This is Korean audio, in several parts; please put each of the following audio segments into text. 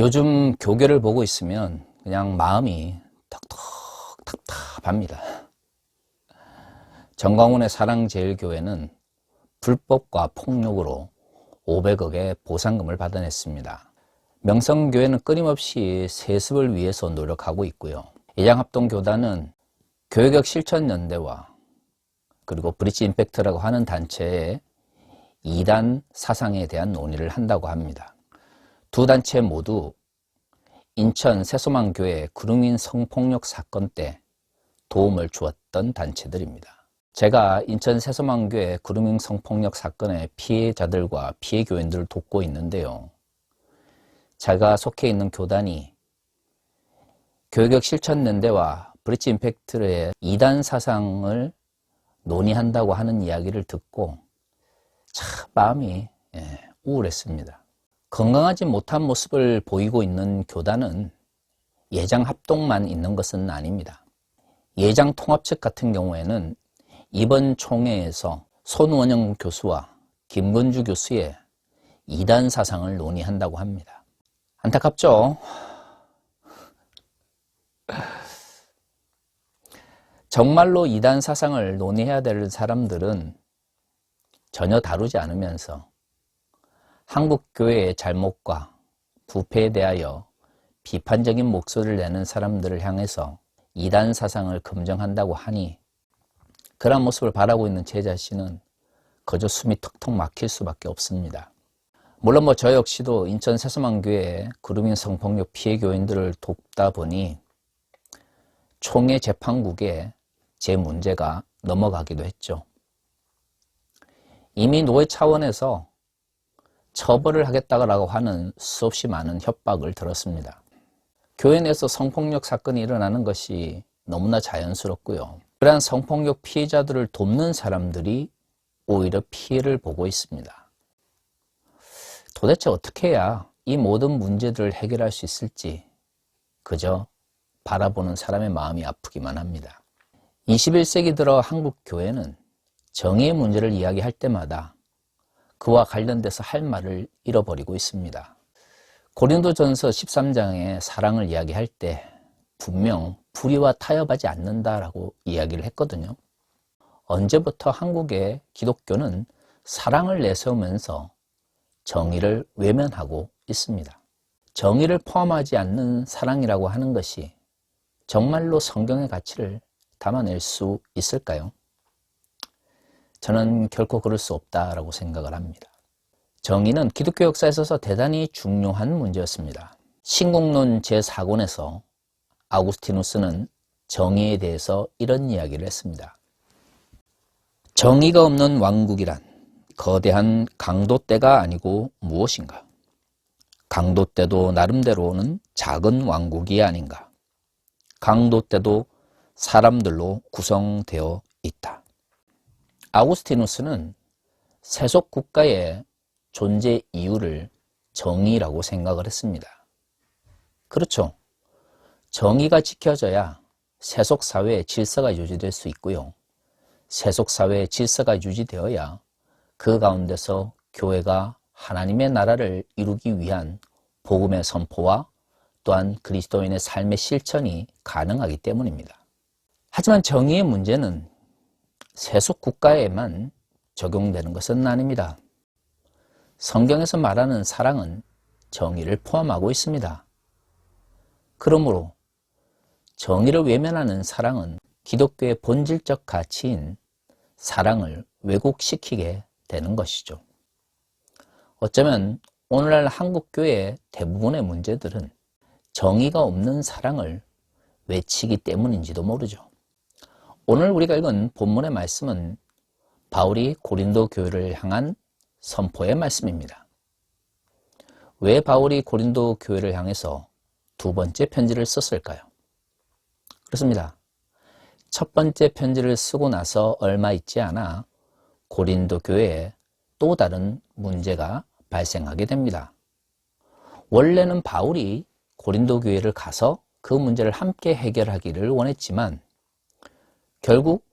요즘 교계를 보고 있으면 그냥 마음이 턱턱 답답합니다. 정광훈의 사랑제일교회는 불법과 폭력으로 500억의 보상금을 받아냈습니다. 명성교회는 끊임없이 세습을 위해서 노력하고 있고요. 예장합동교단은 교회격 실천연대와 그리고 브릿지 임팩트라고 하는 단체의 이단 사상에 대한 논의를 한다고 합니다. 두 단체 모두 인천 세소망교회 구릉인 성폭력 사건 때 도움을 주었던 단체들입니다. 제가 인천 세소망교회 구릉인 성폭력 사건의 피해자들과 피해 교인들을 돕고 있는데요. 제가 속해 있는 교단이 교육역 실천연대와 브릿지 임팩트의 이단 사상을 논의한다고 하는 이야기를 듣고 참 마음이 예, 우울했습니다. 건강하지 못한 모습을 보이고 있는 교단은 예장 합동만 있는 것은 아닙니다. 예장 통합 측 같은 경우에는 이번 총회에서 손원영 교수와 김건주 교수의 이단 사상을 논의한다고 합니다. 안타깝죠? 정말로 이단 사상을 논의해야 될 사람들은 전혀 다루지 않으면서 한국 교회의 잘못과 부패에 대하여 비판적인 목소리를 내는 사람들을 향해서 이단 사상을 검증한다고 하니 그러한 모습을 바라고 있는 제 자신은 거저 숨이 턱턱 막힐 수밖에 없습니다. 물론 뭐 저 역시도 인천 세수망교회 구루민 성폭력 피해 교인들을 돕다 보니 총회 재판국에 제 문제가 넘어가기도 했죠. 이미 노회 차원에서 처벌을 하겠다고 하는 수없이 많은 협박을 들었습니다. 교회 내에서 성폭력 사건이 일어나는 것이 너무나 자연스럽고요. 그러한 성폭력 피해자들을 돕는 사람들이 오히려 피해를 보고 있습니다. 도대체 어떻게 해야 이 모든 문제들을 해결할 수 있을지 그저 바라보는 사람의 마음이 아프기만 합니다. 21세기 들어 한국 교회는 정의의 문제를 이야기할 때마다 그와 관련돼서 할 말을 잃어버리고 있습니다. 고린도전서 13장의 사랑을 이야기할 때 분명 불의와 타협하지 않는다라고 이야기를 했거든요. 언제부터 한국의 기독교는 사랑을 내세우면서 정의를 외면하고 있습니다. 정의를 포함하지 않는 사랑이라고 하는 것이 정말로 성경의 가치를 담아낼 수 있을까요? 저는 결코 그럴 수 없다라고 생각을 합니다. 정의는 기독교 역사에 있어서 대단히 중요한 문제였습니다. 신공론 제4권에서 아우구스티누스는 정의에 대해서 이런 이야기를 했습니다. 정의가 없는 왕국이란 거대한 강도떼가 아니고 무엇인가? 강도떼도 나름대로는 작은 왕국이 아닌가? 강도떼도 사람들로 구성되어 있다. 아우스티누스는 세속 국가의 존재 이유를 정의라고 생각을 했습니다. 그렇죠. 정의가 지켜져야 세속 사회의 질서가 유지될 수 있고요. 세속 사회의 질서가 유지되어야 그 가운데서 교회가 하나님의 나라를 이루기 위한 복음의 선포와 또한 그리스도인의 삶의 실천이 가능하기 때문입니다. 하지만 정의의 문제는 세속 국가에만 적용되는 것은 아닙니다. 성경에서 말하는 사랑은 정의를 포함하고 있습니다. 그러므로 정의를 외면하는 사랑은 기독교의 본질적 가치인 사랑을 왜곡시키게 되는 것이죠. 어쩌면 오늘날 한국교회의 대부분의 문제들은 정의가 없는 사랑을 외치기 때문인지도 모르죠. 오늘 우리가 읽은 본문의 말씀은 바울이 고린도 교회를 향한 선포의 말씀입니다. 왜 바울이 고린도 교회를 향해서 두 번째 편지를 썼을까요? 그렇습니다. 첫 번째 편지를 쓰고 나서 얼마 있지 않아 고린도 교회에 또 다른 문제가 발생하게 됩니다. 원래는 바울이 고린도 교회를 가서 그 문제를 함께 해결하기를 원했지만 결국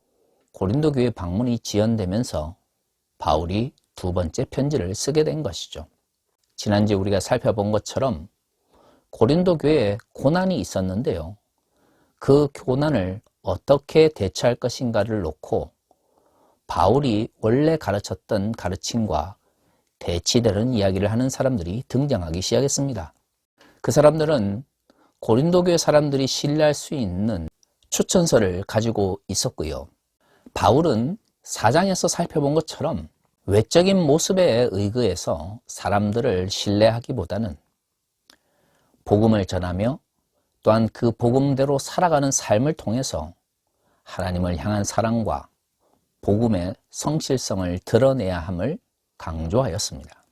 고린도 교회 방문이 지연되면서 바울이 두 번째 편지를 쓰게 된 것이죠. 지난주에 우리가 살펴본 것처럼 고린도 교회에 고난이 있었는데요. 그 고난을 어떻게 대처할 것인가를 놓고 바울이 원래 가르쳤던 가르침과 대치되는 이야기를 하는 사람들이 등장하기 시작했습니다. 그 사람들은 고린도 교회 사람들이 신뢰할 수 있는 추천서를 가지고 있었고요. 바울은 사장에서 살펴본 것처럼 외적인 모습에 의거해서 사람들을 신뢰하기보다는 복음을 전하며 또한 그 복음대로 살아가는 삶을 통해서 하나님을 향한 사랑과 복음의 성실성을 드러내야 함을 강조하였습니다.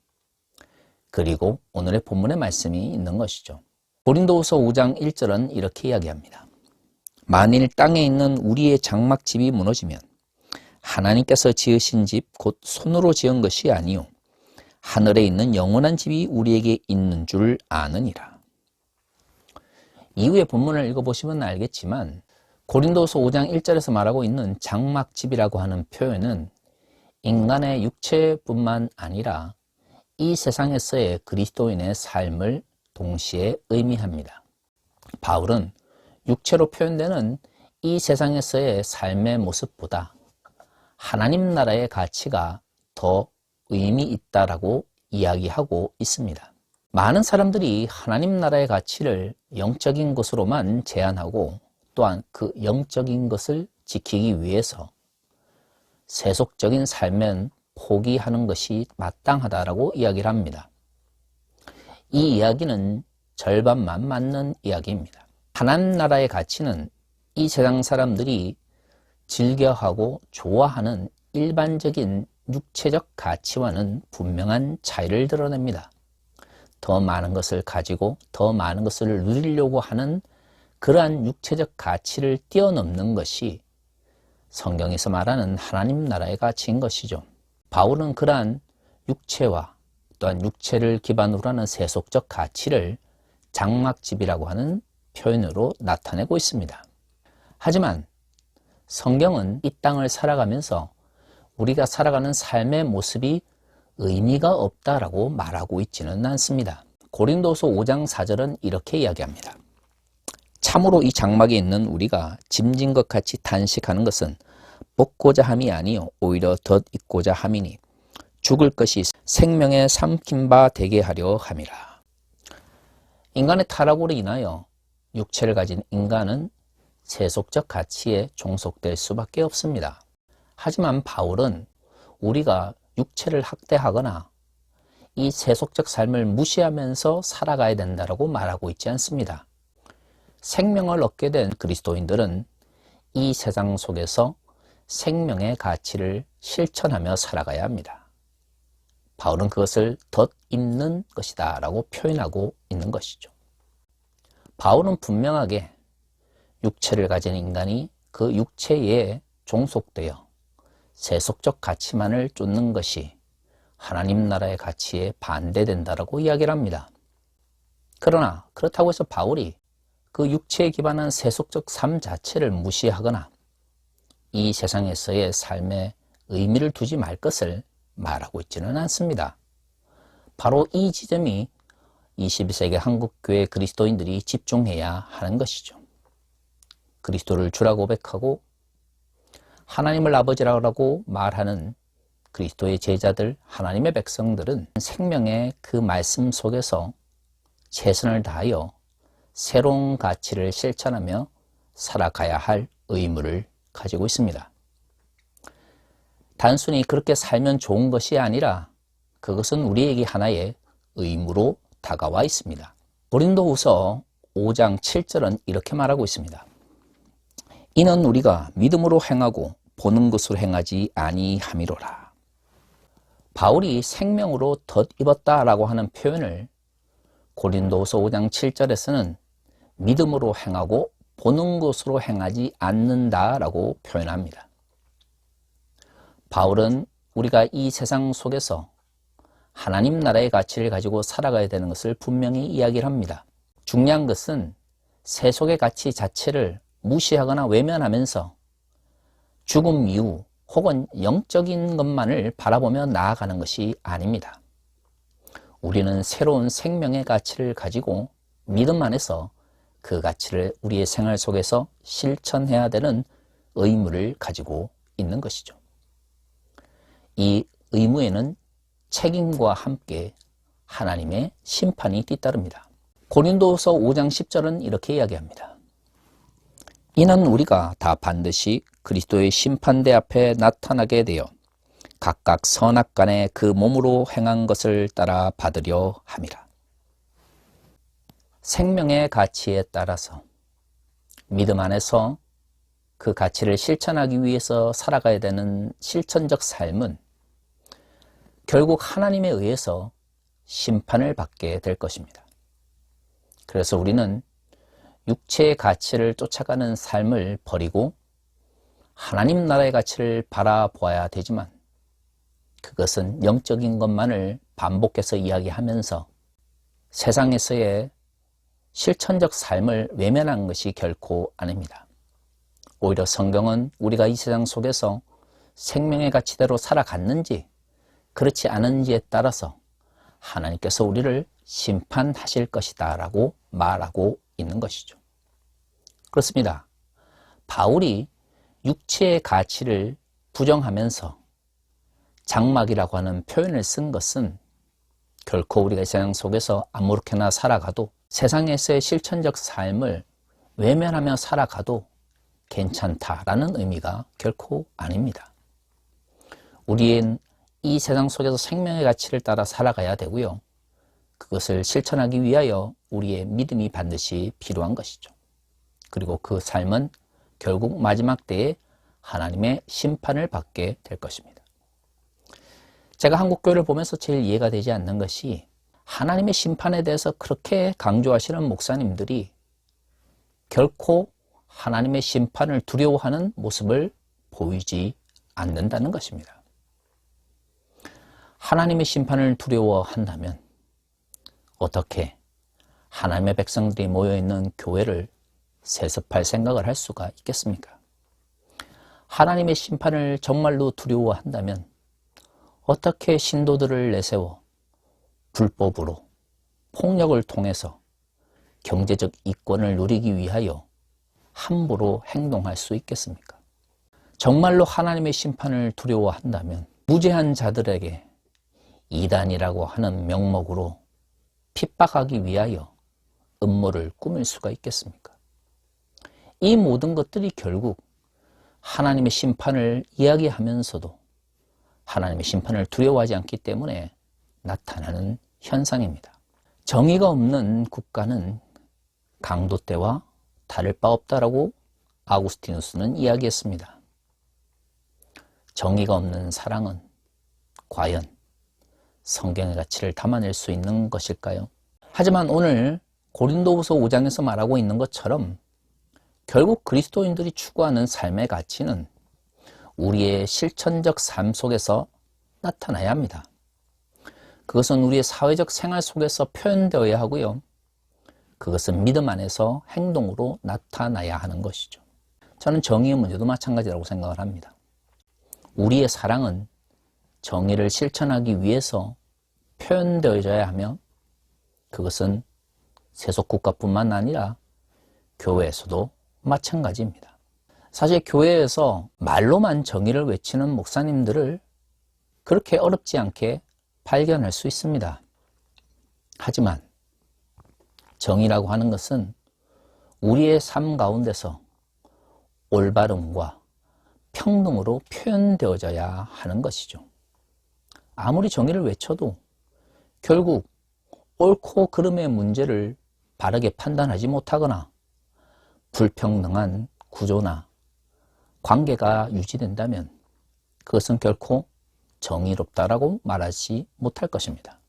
그리고 오늘의 본문의 말씀이 있는 것이죠. 고린도후서 5장 1절은 이렇게 이야기합니다. 만일 땅에 있는 우리의 장막집이 무너지면 하나님께서 지으신 집 곧 손으로 지은 것이 아니요 하늘에 있는 영원한 집이 우리에게 있는 줄 아느니라. 이후의 본문을 읽어보시면 알겠지만 고린도서 5장 1절에서 말하고 있는 장막집이라고 하는 표현은 인간의 육체뿐만 아니라 이 세상에서의 그리스도인의 삶을 동시에 의미합니다. 바울은 육체로 표현되는 이 세상에서의 삶의 모습보다 하나님 나라의 가치가 더 의미 있다라고 이야기하고 있습니다. 많은 사람들이 하나님 나라의 가치를 영적인 것으로만 제한하고 또한 그 영적인 것을 지키기 위해서 세속적인 삶은 포기하는 것이 마땅하다라고 이야기를 합니다. 이 이야기는 절반만 맞는 이야기입니다. 하나님 나라의 가치는 이 세상 사람들이 즐겨하고 좋아하는 일반적인 육체적 가치와는 분명한 차이를 드러냅니다. 더 많은 것을 가지고 더 많은 것을 누리려고 하는 그러한 육체적 가치를 뛰어넘는 것이 성경에서 말하는 하나님 나라의 가치인 것이죠. 바울은 그러한 육체와 또한 육체를 기반으로 하는 세속적 가치를 장막집이라고 하는 표현으로 나타내고 있습니다. 하지만 성경은 이 땅을 살아가면서 우리가 살아가는 삶의 모습이 의미가 없다라고 말하고 있지는 않습니다. 고린도서 5장 4절은 이렇게 이야기합니다. 참으로 이 장막에 있는 우리가 짐진 것 같이 단식하는 것은 먹고자 함이 아니요 오히려 덧 있고자 함이니 죽을 것이 생명에 삼킨 바 되게 하려 함이라. 인간의 타락으로 인하여 육체를 가진 인간은 세속적 가치에 종속될 수밖에 없습니다. 하지만 바울은 우리가 육체를 학대하거나 이 세속적 삶을 무시하면서 살아가야 된다고 말하고 있지 않습니다. 생명을 얻게 된 그리스도인들은 이 세상 속에서 생명의 가치를 실천하며 살아가야 합니다. 바울은 그것을 덧 입는 것이다 라고 표현하고 있는 것이죠. 바울은 분명하게 육체를 가진 인간이 그 육체에 종속되어 세속적 가치만을 쫓는 것이 하나님 나라의 가치에 반대된다라고 이야기를 합니다. 그러나 그렇다고 해서 바울이 그 육체에 기반한 세속적 삶 자체를 무시하거나 이 세상에서의 삶에 의미를 두지 말 것을 말하고 있지는 않습니다. 바로 이 지점이 22세기 한국교회 그리스도인들이 집중해야 하는 것이죠. 그리스도를 주라 고백하고 하나님을 아버지라고 말하는 그리스도의 제자들, 하나님의 백성들은 생명의 그 말씀 속에서 최선을 다하여 새로운 가치를 실천하며 살아가야 할 의무를 가지고 있습니다. 단순히 그렇게 살면 좋은 것이 아니라 그것은 우리에게 하나의 의무로 다가와 있습니다. 고린도후서 5장 7절은 이렇게 말하고 있습니다. 이는 우리가 믿음으로 행하고 보는 것으로 행하지 아니함이로라. 바울이 생명으로 덧입었다라고 하는 표현을 고린도서 5장 7절에서는 믿음으로 행하고 보는 것으로 행하지 않는다라고 표현합니다. 바울은 우리가 이 세상 속에서 하나님 나라의 가치를 가지고 살아가야 되는 것을 분명히 이야기를 합니다. 중요한 것은 세속의 가치 자체를 무시하거나 외면하면서 죽음 이후 혹은 영적인 것만을 바라보며 나아가는 것이 아닙니다. 우리는 새로운 생명의 가치를 가지고 믿음 안에서 그 가치를 우리의 생활 속에서 실천해야 되는 의무를 가지고 있는 것이죠. 이 의무에는 책임과 함께 하나님의 심판이 뒤따릅니다. 고린도서 5장 10절은 이렇게 이야기합니다. 이는 우리가 다 반드시 그리스도의 심판대 앞에 나타나게 되어 각각 선악 간에 그 몸으로 행한 것을 따라 받으려 함이라. 생명의 가치에 따라서 믿음 안에서 그 가치를 실천하기 위해서 살아가야 되는 실천적 삶은 결국 하나님에 의해서 심판을 받게 될 것입니다. 그래서 우리는 육체의 가치를 쫓아가는 삶을 버리고 하나님 나라의 가치를 바라보아야 되지만 그것은 영적인 것만을 반복해서 이야기하면서 세상에서의 실천적 삶을 외면한 것이 결코 아닙니다. 오히려 성경은 우리가 이 세상 속에서 생명의 가치대로 살아갔는지 그렇지 않은지에 따라서 하나님께서 우리를 심판하실 것이다 라고 말하고 있는 것이죠. 그렇습니다. 바울이 육체의 가치를 부정하면서 장막이라고 하는 표현을 쓴 것은 결코 우리가 이 세상 속에서 아무렇게나 살아가도 세상에서의 실천적 삶을 외면하며 살아가도 괜찮다라는 의미가 결코 아닙니다. 우리는 이 세상 속에서 생명의 가치를 따라 살아가야 되고요. 그것을 실천하기 위하여 우리의 믿음이 반드시 필요한 것이죠. 그리고 그 삶은 결국 마지막 때에 하나님의 심판을 받게 될 것입니다. 제가 한국교회를 보면서 제일 이해가 되지 않는 것이 하나님의 심판에 대해서 그렇게 강조하시는 목사님들이 결코 하나님의 심판을 두려워하는 모습을 보이지 않는다는 것입니다. 하나님의 심판을 두려워한다면 어떻게 하나님의 백성들이 모여있는 교회를 세습할 생각을 할 수가 있겠습니까? 하나님의 심판을 정말로 두려워한다면 어떻게 신도들을 내세워 불법으로 폭력을 통해서 경제적 이권을 누리기 위하여 함부로 행동할 수 있겠습니까? 정말로 하나님의 심판을 두려워한다면 무죄한 자들에게 이단이라고 하는 명목으로 핍박하기 위하여 음모를 꾸밀 수가 있겠습니까? 이 모든 것들이 결국 하나님의 심판을 이야기하면서도 하나님의 심판을 두려워하지 않기 때문에 나타나는 현상입니다. 정의가 없는 국가는 강도 때와 다를 바 없다라고 아구스티누스는 이야기했습니다. 정의가 없는 사랑은 과연 성경의 가치를 담아낼 수 있는 것일까요? 하지만 오늘 고린도후서 5장에서 말하고 있는 것처럼 결국 그리스도인들이 추구하는 삶의 가치는 우리의 실천적 삶 속에서 나타나야 합니다. 그것은 우리의 사회적 생활 속에서 표현되어야 하고요. 그것은 믿음 안에서 행동으로 나타나야 하는 것이죠. 저는 정의의 문제도 마찬가지라고 생각을 합니다. 우리의 사랑은 정의를 실천하기 위해서 표현되어져야 하며 그것은 세속국가뿐만 아니라 교회에서도 마찬가지입니다. 사실 교회에서 말로만 정의를 외치는 목사님들을 그렇게 어렵지 않게 발견할 수 있습니다. 하지만 정의라고 하는 것은 우리의 삶 가운데서 올바름과 평등으로 표현되어져야 하는 것이죠. 아무리 정의를 외쳐도 결국 옳고 그름의 문제를 바르게 판단하지 못하거나 불평등한 구조나 관계가 유지된다면 그것은 결코 정의롭다라고 말하지 못할 것입니다.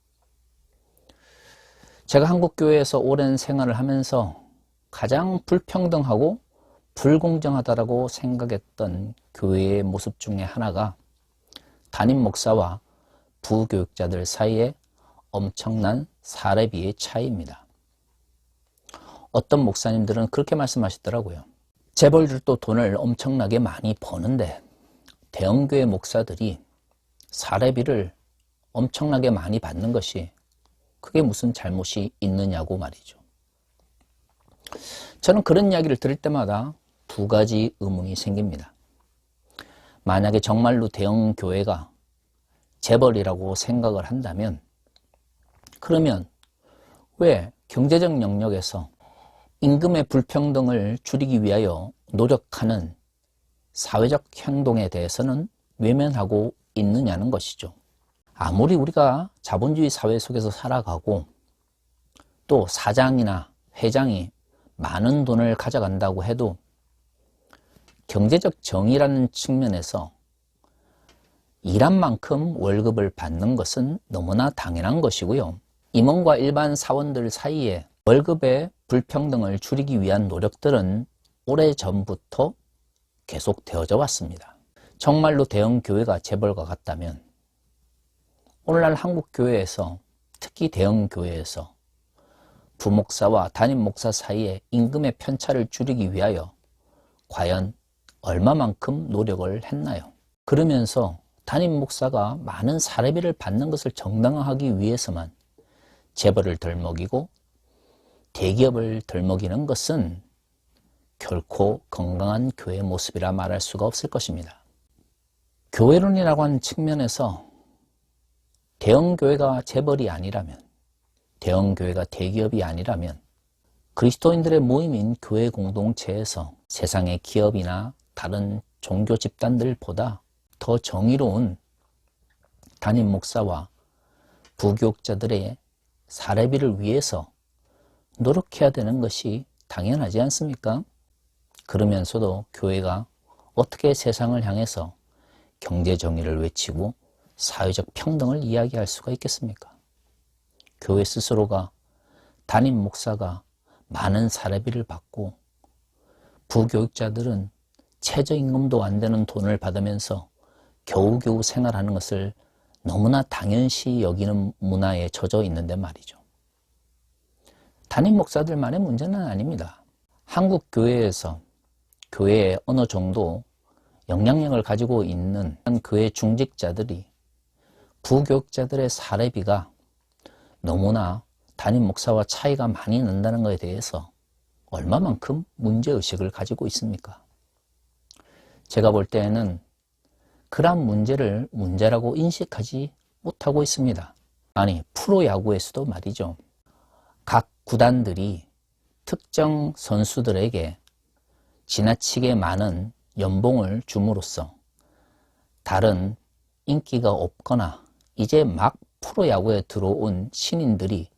제가 한국교회에서 오랜 생활을 하면서 가장 불평등하고 불공정하다라고 생각했던 교회의 모습 중에 하나가 담임 목사와 부교육자들 사이에 엄청난 사례비의 차이입니다. 어떤 목사님들은 그렇게 말씀하시더라고요. 재벌들 도 돈을 엄청나게 많이 버는데 대형교회 목사들이 사례비를 엄청나게 많이 받는 것이 그게 무슨 잘못이 있느냐고 말이죠. 저는 그런 이야기를 들을 때마다 두 가지 의문이 생깁니다. 만약에 정말로 대형 교회가 재벌이라고 생각을 한다면 그러면 왜 경제적 영역에서 임금의 불평등을 줄이기 위하여 노력하는 사회적 행동에 대해서는 외면하고 있느냐는 것이죠. 아무리 우리가 자본주의 사회 속에서 살아가고 또 사장이나 회장이 많은 돈을 가져간다고 해도 경제적 정의라는 측면에서 일한 만큼 월급을 받는 것은 너무나 당연한 것이고요. 임원과 일반 사원들 사이에 월급의 불평등을 줄이기 위한 노력들은 오래전부터 계속 되어져 왔습니다. 정말로 대형 교회가 재벌과 같다면 오늘날 한국 교회에서 특히 대형 교회에서 부목사와 담임 목사 사이에 임금의 편차를 줄이기 위하여 과연 얼마만큼 노력을 했나요? 그러면서 담임 목사가 많은 사례비를 받는 것을 정당화하기 위해서만 재벌을 덜 먹이고 대기업을 덜 먹이는 것은 결코 건강한 교회 모습이라 말할 수가 없을 것입니다. 교회론이라고 하는 측면에서 대형 교회가 재벌이 아니라면 대형 교회가 대기업이 아니라면 그리스도인들의 모임인 교회 공동체에서 세상의 기업이나 다른 종교 집단들보다 더 정의로운 담임 목사와 부교육자들의 사례비를 위해서 노력해야 되는 것이 당연하지 않습니까? 그러면서도 교회가 어떻게 세상을 향해서 경제 정의를 외치고 사회적 평등을 이야기할 수가 있겠습니까? 교회 스스로가 담임 목사가 많은 사례비를 받고 부교육자들은 최저임금도 안 되는 돈을 받으면서 겨우겨우 생활하는 것을 너무나 당연시 여기는 문화에 젖어 있는데 말이죠. 담임 목사들만의 문제는 아닙니다. 한국 교회에서 교회에 어느 정도 영향력을 가지고 있는 교회 중직자들이 부교육자들의 사례비가 너무나 담임 목사와 차이가 많이 난다는 것에 대해서 얼마만큼 문제의식을 가지고 있습니까? 제가 볼 때에는 그러한 문제를 문제라고 인식하지 못하고 있습니다. 아니, 프로야구에서도 말이죠. 각 구단들이 특정 선수들에게 지나치게 많은 연봉을 줌으로써 다른 인기가 없거나 이제 막 프로야구에 들어온 신인들이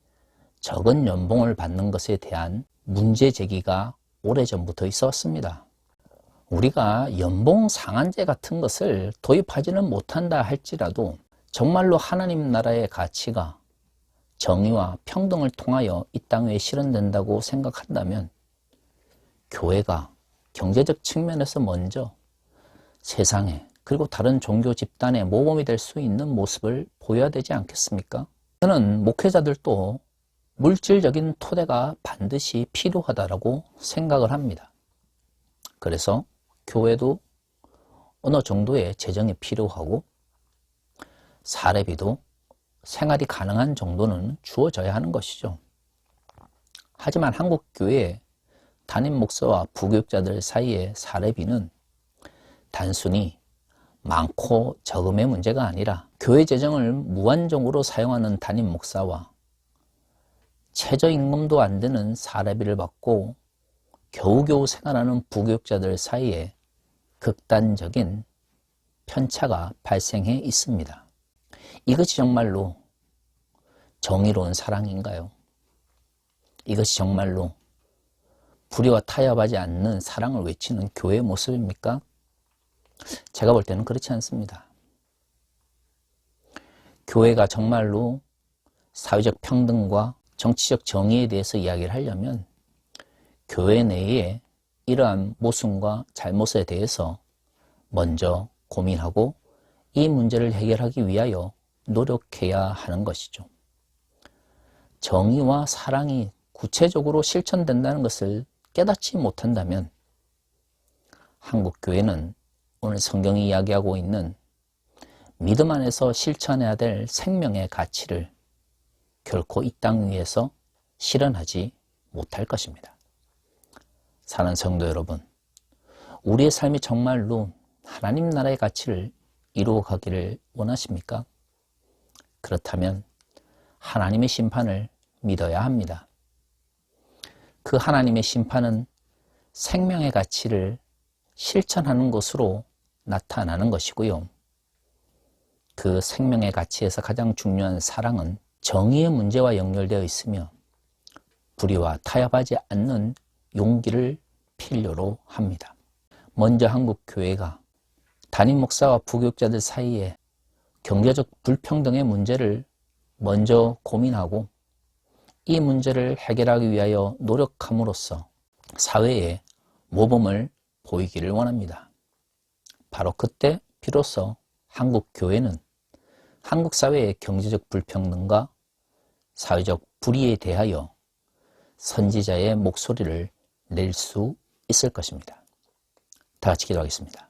적은 연봉을 받는 것에 대한 문제 제기가 오래전부터 있었습니다. 우리가 연봉 상한제 같은 것을 도입하지는 못한다 할지라도 정말로 하나님 나라의 가치가 정의와 평등을 통하여 이 땅에 실현된다고 생각한다면 교회가 경제적 측면에서 먼저 세상에 그리고 다른 종교 집단의 모범이 될 수 있는 모습을 보여야 되지 않겠습니까? 저는 목회자들도 물질적인 토대가 반드시 필요하다고 생각을 합니다. 그래서 교회도 어느 정도의 재정이 필요하고 사례비도 생활이 가능한 정도는 주어져야 하는 것이죠. 하지만 한국 교회 담임 목사와 부교육자들 사이의 사례비는 단순히 많고 적음의 문제가 아니라 교회 재정을 무한정으로 사용하는 담임 목사와 최저임금도 안 되는 사례비를 받고 겨우겨우 생활하는 부교육자들 사이에 극단적인 편차가 발생해 있습니다. 이것이 정말로 정의로운 사랑인가요? 이것이 정말로 불의와 타협하지 않는 사랑을 외치는 교회의 모습입니까? 제가 볼 때는 그렇지 않습니다. 교회가 정말로 사회적 평등과 정치적 정의에 대해서 이야기를 하려면 교회 내에 이러한 모순과 잘못에 대해서 먼저 고민하고 이 문제를 해결하기 위하여 노력해야 하는 것이죠. 정의와 사랑이 구체적으로 실천된다는 것을 깨닫지 못한다면 한국 교회는 오늘 성경이 이야기하고 있는 믿음 안에서 실천해야 될 생명의 가치를 결코 이 땅 위에서 실현하지 못할 것입니다. 사는 성도 여러분, 우리의 삶이 정말로 하나님 나라의 가치를 이루어 가기를 원하십니까? 그렇다면 하나님의 심판을 믿어야 합니다. 그 하나님의 심판은 생명의 가치를 실천하는 것으로 나타나는 것이고요. 그 생명의 가치에서 가장 중요한 사랑은 정의의 문제와 연결되어 있으며 불의와 타협하지 않는 용기를 필요로 합니다. 먼저 한국 교회가 담임 목사와 부교육자들 사이에 경제적 불평등의 문제를 먼저 고민하고 이 문제를 해결하기 위하여 노력함으로써 사회에 모범을 보이기를 원합니다. 바로 그때 비로소 한국 교회는 한국 사회의 경제적 불평등과 사회적 불의에 대하여 선지자의 목소리를 낼 수 있을 것입니다. 다 같이 기도하겠습니다.